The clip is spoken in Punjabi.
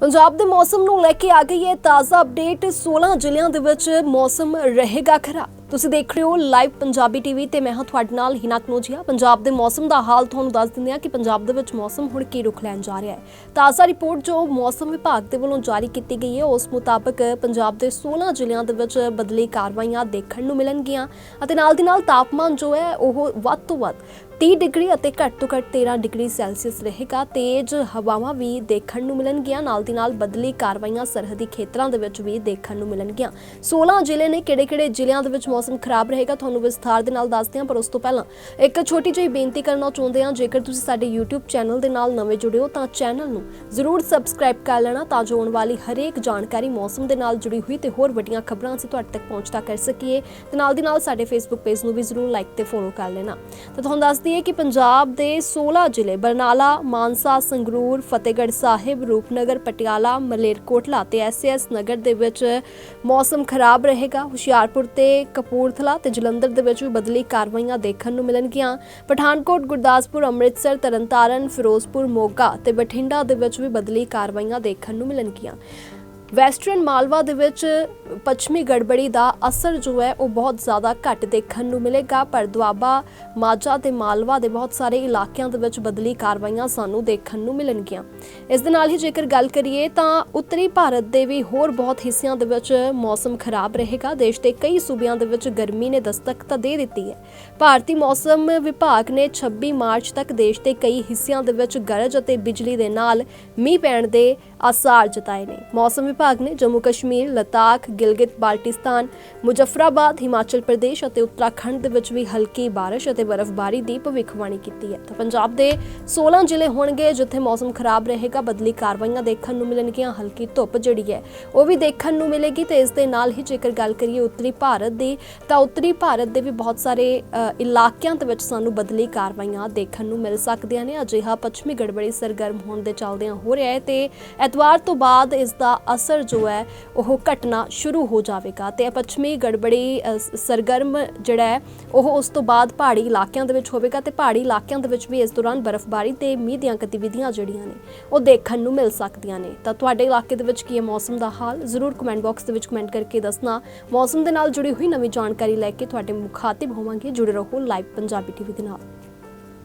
ਪੰਜਾਬ ਦੇ ਮੌਸਮ ਨੂੰ ਲੈ ਕੇ ਆ ਗਈ ਹੈ ਤਾਜ਼ਾ ਅਪਡੇਟ 16 ਜ਼ਿਲ੍ਹਿਆਂ ਦੇ ਵਿੱਚ ਮੌਸਮ ਰਹੇਗਾ ਖਰਾਬ। ਤੁਸੀਂ ਦੇਖ ਰਹੇ ਹੋ ਲਾਈਵ ਪੰਜਾਬੀ ਟੀਵੀ ਤੇ ਮੈਂ ਹਾਂ ਤੁਹਾਡੇ ਨਾਲ ਹਿਨਾ ਕਨੋਜੀਆ। ਪੰਜਾਬ ਦੇ ਮੌਸਮ ਦਾ ਹਾਲ ਤੁਹਾਨੂੰ ਦੱਸ ਦਿੰਦੇ ਹਾਂ ਕਿ ਪੰਜਾਬ ਦੇ ਵਿੱਚ ਮੌਸਮ ਹੁਣ ਕੀ ਰੁਖ ਲੈਣ ਜਾ ਰਿਹਾ ਹੈ। ਤਾਜ਼ਾ ਰਿਪੋਰਟ ਜੋ ਮੌਸਮ ਵਿਭਾਗ ਦੇ ਵੱਲੋਂ ਜਾਰੀ ਕੀਤੀ ਗਈ ਹੈ, ਉਸ ਮੁਤਾਬਕ ਪੰਜਾਬ ਦੇ 16 ਜ਼ਿਲ੍ਹਿਆਂ ਦੇ ਵਿੱਚ ਬਦਲੀ ਕਾਰਵਾਈਆਂ ਦੇਖਣ ਨੂੰ ਮਿਲਣਗੀਆਂ ਅਤੇ ਨਾਲ ਦੀ ਨਾਲ ਤਾਪਮਾਨ ਜੋ ਹੈ, ਉਹ ਵੱਧ ਤੋਂ ਵੱਧ 30 ਡਿਗਰੀ ਅਤੇ ਘੱਟ ਤੋਂ ਘੱਟ 13 ਡਿਗਰੀ ਸੈਲਸੀਅਸ ਰਹੇਗਾ। ਤੇਜ਼ ਹਵਾਵਾਂ ਵੀ ਦੇਖਣ ਨੂੰ ਮਿਲਣਗੀਆਂ, ਨਾਲ ਦੀ ਨਾਲ ਬਦਲੀ ਕਾਰਵਾਈਆਂ ਸਰਹੱਦੀ ਖੇਤਰਾਂ ਦੇ ਵਿੱਚ ਵੀ ਦੇਖਣ ਨੂੰ ਮਿਲਣਗੀਆਂ। 16 ਜ਼ਿਲ੍ਹੇ ਨੇ ਕਿਹੜੇ-ਕਿਹੜੇ ਜ਼ਿਲ੍ਹਿਆਂ ਦੇ ਵਿੱਚ ਮੌਸਮ ਖਰਾਬ ਰਹੇਗਾ, ਤੁਹਾਨੂੰ ਵਿਸਥਾਰ ਦੇ ਨਾਲ ਦੱਸਦੇ ਹਾਂ, ਪਰ ਉਸ ਤੋਂ ਪਹਿਲਾਂ ਇੱਕ ਛੋਟੀ ਜਿਹੀ ਬੇਨਤੀ ਕਰਨਾ ਚਾਹੁੰਦੇ ਹਾਂ, ਜੇਕਰ ਤੁਸੀਂ ਸਾਡੇ YouTube ਚੈਨਲ ਦੇ ਨਾਲ ਨਵੇਂ ਜੁੜੇ ਹੋ, ਤਾਂ ਚੈਨਲ ਨੂੰ ਜ਼ਰੂਰ ਸਬਸਕ੍ਰਾਈਬ ਕਰ ਲੈਣਾ, ਤਾਂ ਜੋ ਆਉਣ ਵਾਲੀ ਹਰੇਕ ਜਾਣਕਾਰੀ ਮੌਸਮ ਦੇ ਨਾਲ ਜੁੜੀ ਹੋਈ ਤੇ ਹੋਰ ਵੱਡੀਆਂ ਖਬਰਾਂ ਅਸੀਂ ਤੁਹਾਡੇ ਤੱਕ ਪਹੁੰਚਦਾ ਕਰ ਸਕੀਏ। ਤੇ ਨਾਲ ਦੀ ਨਾਲ ਸਾਡੇ Facebook ਪੇਜ ਨੂੰ ਵੀ ਜ਼ਰੂਰ ਲਾਈਕ ਤੇ ਫੋਲੋ ਕਰ ਲੈਣਾ। ਤਾਂ ਤੁਹਾਨੂੰ ਦੱਸ ਦਈਏ ਕਿ ਪੰਜਾਬ ਦੇ 16 ਜ਼ਿਲ੍ਹੇ, ਬਰਨਾਲਾ, ਮਾਨਸਾ, ਸੰਗਰੂਰ, ਫਤਿਹਗੜ੍ਹ ਸਾਹਿਬ, ਰੂਪਨਗਰ, ਪਟਿਆਲਾ, ਮਲੇਰਕੋਟਲਾ ਤੇ ਐਸਐਸ ਨਗਰ ਦੇ ਵਿੱਚ ਮੌਸਮ ਖਰਾਬ ਰਹੇਗਾ। ਹੁਸ਼ਿਆਰਪੁਰ ਤੇ ਕਪੂਰਥਲਾ ਤੇ ਜਲੰਧਰ ਦੇ ਵਿੱਚ ਵੀ ਬਦਲੀ ਕਾਰਵਾਈਆਂ ਦੇਖਣ ਨੂੰ ਮਿਲਣਗੀਆਂ। ਪਠਾਨਕੋਟ, ਗੁਰਦਾਸਪੁਰ, ਅੰਮ੍ਰਿਤਸਰ, ਤਰਨਤਾਰਨ, ਫਿਰੋਜ਼ਪੁਰ, ਮੋਗਾ ਤੇ ਬਠਿੰਡਾ ਦੇ ਵਿੱਚ ਵੀ ਬਦਲੀ ਕਾਰਵਾਈਆਂ ਦੇਖਣ ਨੂੰ ਮਿਲਣਗੀਆਂ। ਵੈਸਟਰਨ ਮਾਲਵਾ ਦੇ ਵਿੱਚ ਪੱਛਮੀ ਗੜਬੜੀ ਦਾ ਅਸਰ ਜੋ ਹੈ ਉਹ ਬਹੁਤ ਜ਼ਿਆਦਾ ਘੱਟ ਦੇਖਣ ਨੂੰ ਮਿਲੇਗਾ, ਪਰ ਦੁਆਬਾ ਮਾਝਾ ਤੇ ਮਾਲਵਾ ਦੇ ਬਹੁਤ ਸਾਰੇ ਇਲਾਕਿਆਂ ਦੇ ਵਿੱਚ ਬਦਲੀ ਕਾਰਵਾਈਆਂ ਸਾਨੂੰ ਦੇਖਣ ਨੂੰ ਮਿਲਣਗੀਆਂ। ਇਸ ਦੇ ਨਾਲ ਹੀ ਜੇਕਰ ਗੱਲ ਕਰੀਏ ਤਾਂ ਉੱਤਰੀ ਭਾਰਤ ਦੇ ਵੀ ਹੋਰ ਬਹੁਤ ਹਿੱਸਿਆਂ ਦੇ ਵਿੱਚ ਮੌਸਮ ਖਰਾਬ ਰਹੇਗਾ। ਦੇਸ਼ ਦੇ ਕਈ ਸੂਬਿਆਂ ਦੇ ਵਿੱਚ ਗਰਮੀ ਨੇ ਦਸਤਕ ਤਾਂ ਦੇ ਦਿੱਤੀ ਹੈ। ਭਾਰਤੀ ਮੌਸਮ ਵਿਭਾਗ ਨੇ 26 ਮਾਰਚ ਤੱਕ ਦੇਸ਼ ਦੇ ਕਈ ਹਿੱਸਿਆਂ ਦੇ ਵਿੱਚ ਗਰਜ ਅਤੇ ਬਿਜਲੀ ਦੇ ਨਾਲ ਮੀਂਹ ਪੈਣ ਦੇ ਆਸਾਰ ਜਤਾਏ ਨੇ। ਮੌਸਮ ਵਿਭਾਗ ਨੇ ਜੰਮੂ ਕਸ਼ਮੀਰ, ਲਦਾਖ, ਗਿਲਗਿਤ, ਬਾਲਟਿਸਤਾਨ, ਮੁਜ਼ਫਰਾਬਾਦ, ਹਿਮਾਚਲ ਪ੍ਰਦੇਸ਼ ਅਤੇ ਉੱਤਰਾਖੰਡ ਦੇ ਵਿੱਚ ਵੀ ਹਲਕੀ ਬਾਰਿਸ਼ ਅਤੇ ਬਰਫ਼ਬਾਰੀ ਦੀ ਭਵਿੱਖਬਾਣੀ ਕੀਤੀ ਹੈ। ਤਾਂ ਪੰਜਾਬ ਦੇ 16 ਜ਼ਿਲ੍ਹੇ ਹੋਣਗੇ ਜਿੱਥੇ ਮੌਸਮ ਖਰਾਬ ਰਹੇਗਾ। ਬਦਲੀ ਕਾਰਵਾਈਆਂ ਦੇਖਣ ਨੂੰ ਮਿਲਣਗੀਆਂ। ਹਲਕੀ ਧੁੱਪ ਜਿਹੜੀ ਹੈ, ਉਹ ਵੀ ਦੇਖਣ ਨੂੰ ਮਿਲੇਗੀ ਤੇ ਇਸ ਦੇ ਨਾਲ ਹੀ ਜੇਕਰ ਗੱਲ ਕਰੀਏ ਉੱਤਰੀ ਭਾਰਤ ਦੀ, ਤਾਂ ਉੱਤਰੀ ਭਾਰਤ ਦੇ ਵੀ ਬਹੁਤ ਸਾਰੇ ਇਲਾਕਿਆਂ ਦੇ ਵਿੱਚ ਸਾਨੂੰ ਬਦਲੀ ਕਾਰਵਾਈਆਂ ਦੇਖਣ ਨੂੰ ਮਿਲ ਸਕਦੀਆਂ ਨੇ। ਅਜਿਹਾ ਪੱਛਮੀ ਗੜਬੜੀ ਸਰਗਰਮ ਹੋਣ ਦੇ ਚੱਲਦਿਆਂ ਹੋ ਰਿਹਾ ਹੈ ਤੇ ਐਤਵਾਰ ਤੋਂ ਬਾਅਦ ਇਸ ਦਾ ਅਸਰ ਜੋ ਹੈ ਉਹ ਘਟਣਾ ਸ਼ੁਰੂ ਹੋ ਜਾਵੇਗਾ ਤੇ ਪੱਛਮੀ ਗੜਬੜੀ ਸਰਗਰਮ ਜਿਹੜਾ ਹੈ, ਉਹ ਉਸ ਤੋਂ ਬਾਅਦ ਪਹਾੜੀ ਇਲਾਕਿਆਂ ਦੇ ਵਿੱਚ ਹੋਵੇਗਾ ਤੇ ਪਹਾੜੀ ਇਲਾਕਿਆਂ ਦੇ ਵਿੱਚ ਵੀ ਇਸ ਦੌਰਾਨ ਬਰਫ਼ਬਾਰੀ ਤੇ ਮੀਂਹ ਦੀਆਂ ਗਤੀਵਿਧੀਆਂ ਜਿਹੜੀਆਂ ਨੇ, ਉਹ ਦੇਖਣ ਨੂੰ ਮਿਲ ਸਕਦੀਆਂ ਨੇ। ਤਾਂ ਤੁਹਾਡੇ ਇਲਾਕੇ ਦੇ ਵਿੱਚ ਕੀ ਹੈ ਮੌਸਮ ਦਾ ਹਾਲ? ਜ਼ਰੂਰ ਕਮੈਂਟ ਬਾਕਸ ਦੇ ਵਿੱਚ ਕਮੈਂਟ ਕਰਕੇ ਦੱਸਣਾ। ਮੌਸਮ ਦੇ ਨਾਲ ਜੁੜੀ ਹੋਈ ਨਵੀਂ ਜਾਣਕਾਰੀ ਲੈ ਕੇ ਤੁਹਾਡੇ ਮੁਖਾਤਿਬ ਹੋਵਾਂਗੇ। ਜੁੜੇ ਰਹੋ ਲਾਈਵ ਪੰਜਾਬੀ ਟੀਵੀ ਦੇ ਨਾਲ।